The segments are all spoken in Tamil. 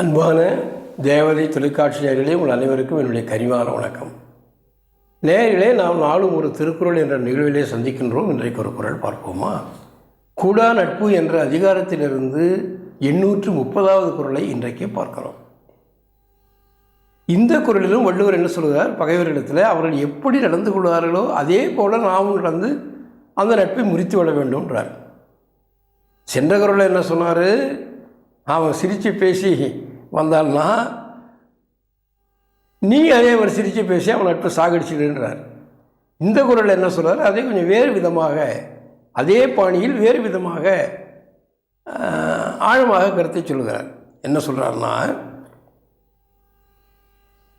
அன்பான தேவதை தொலைக்காட்சி நேயர்களே உங்கள் அனைவருக்கும் என்னுடைய கனிவான வணக்கம். நேரிலே நாம் நாளும் ஒரு திருக்குறள் என்ற நிகழ்விலே சந்திக்கின்றோம். இன்றைக்கு ஒரு குறள் பார்ப்போமா? கூடா நட்பு என்ற அதிகாரத்திலிருந்து எண்ணூற்று முப்பதாவது குரலை இன்றைக்கு பார்க்கிறோம். இந்த குறளிலும் வள்ளுவர் என்ன சொல்கிறார்? பகைவரிடத்தில் அவர்கள் எப்படி நடந்து கொள்வார்களோ அதே போல நாமும் நடந்து அந்த நட்பை முறித்து விட வேண்டும்ன்றார். சென்ற குரலில் என்ன சொன்னார்? அவன் சிரித்து பேசி வந்தான்னா நீ அதே மாதிரி சிரித்து பேசி அவன் நட்பு சாகடிச்சிடுன்றார். இந்த குரலில் என்ன சொல்கிறார் அதே கொஞ்சம் வேறு விதமாக அதே பாணியில் வேறு விதமாக ஆழமாக கருத்தை சொல்லுகிறார். என்ன சொல்கிறார்னா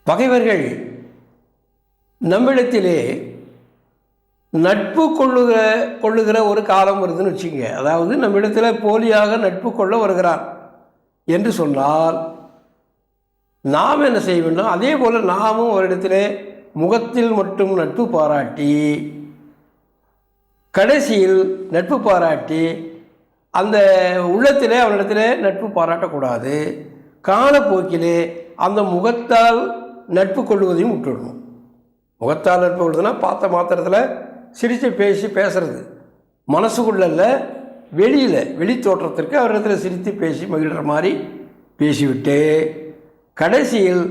பகைவர்கள் நம்மிடத்திலே நட்பு கொள்ளுகிற கொள்ளுகிற ஒரு காலம் வருதுன்னு வச்சுங்க அதாவது நம்மிடத்தில் போலியாக நட்பு கொள்ள வருகிறான் என்று சொன்னால் நாம் என்ன செய்ய வேண்டும் அதே போல் நாமும் ஒரு இடத்துல முகத்தில் மட்டும் நட்பு பாராட்டி கடைசியில் நட்பு பாராட்டி அந்த உள்ளத்தில் அவனிடத்தில் நட்பு பாராட்டக்கூடாது. காலப்போக்கிலே அந்த முகத்தால் நட்பு கொள்வதையும் விட்டுடணும் முகத்தால் நட்பு கொள்வதுன்னா பார்த்த மாத்திரத்தில் சிரித்து பேசி பேசுறது. மனசுக்குள்ள வெளியில் வெளி தோற்றத்திற்கு அவரிடத்தில் சிரித்து பேசி மகிழ்கிற மாதிரி பேசிவிட்டு கடைசியில்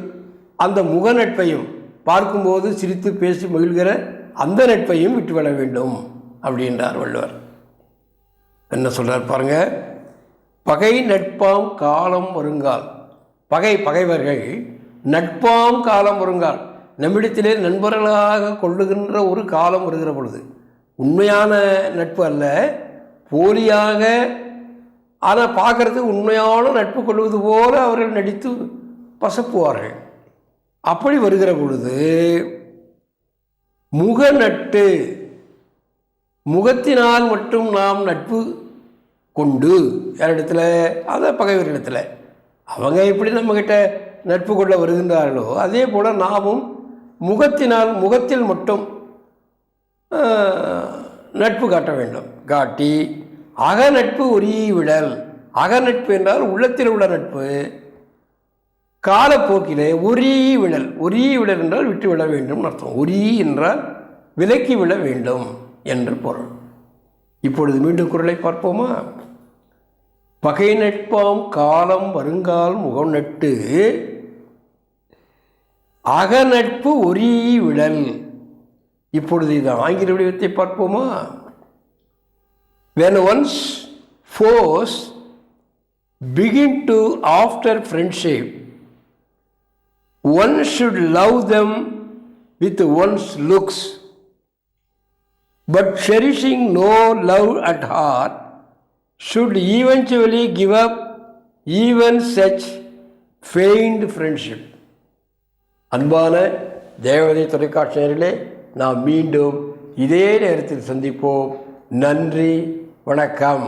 அந்த முக நட்பையும் பார்க்கும்போது சிரித்து பேசி மகிழ்கிற அந்த நட்பையும் விட்டுவிட வேண்டும் அப்படின்றார் வள்ளுவர். என்ன சொல்கிறார் பாருங்க பகை நட்பாம் காலம் வருங்கால் பகை பகைவர்கள் நட்பாம் காலம் வருங்கால் நம்மிடத்திலே நண்பர்களாக கொள்ளுகின்ற ஒரு காலம் வருகிற பொழுது உண்மையான நட்பு அல்ல போலியாக ஆனால் பார்க்கறதுக்கு உண்மையான நட்பு கொள்வது போல அவர்கள் நடித்து பசப்புவார்கள் அப்படி வருகிற பொழுது முக நட்டு முகத்தினால் மட்டும் நாம் நட்பு கொண்டு யாரிடத்துல? அதை பகைவரிடத்தில். அவங்க எப்படி நம்மக்கிட்ட நட்பு கொள்ள வருகின்றார்களோ அதே போல் நாமும் முகத்தினால் முகத்தில் மட்டும் நட்பு காட்ட வேண்டும். காட்டி அக நட்பு ஒரீ விடல் அக நட்பு என்றால் உள்ளத்தில் உள்ள நட்பு. காலப்போக்கிலே ஒரீ விழல் ஒரீ விழல் என்றால் விட்டு விட வேண்டும் அர்த்தம். ஒரீ என்றால் விலக்கி விழ வேண்டும் என்று பொருள். இப்பொழுது மீண்டும் குரலை பார்ப்போமா? பகை நட்பாம் காலம் வருங்கால் முகம் நட்டு அகநட்பு ஒரீ விழல். இப்பொழுது இது ஆங்கில வடிவத்தை பார்ப்போமா? When once force begin to after friendship one should love them with one's looks but cherishing no love at heart should eventually give up even such feigned friendship அன்பான தேவதை தொலைக்காட்சியர்களே நாம் மீண்டும் இதே நேரத்தில் சந்திப்போம் நன்றி வணக்கம்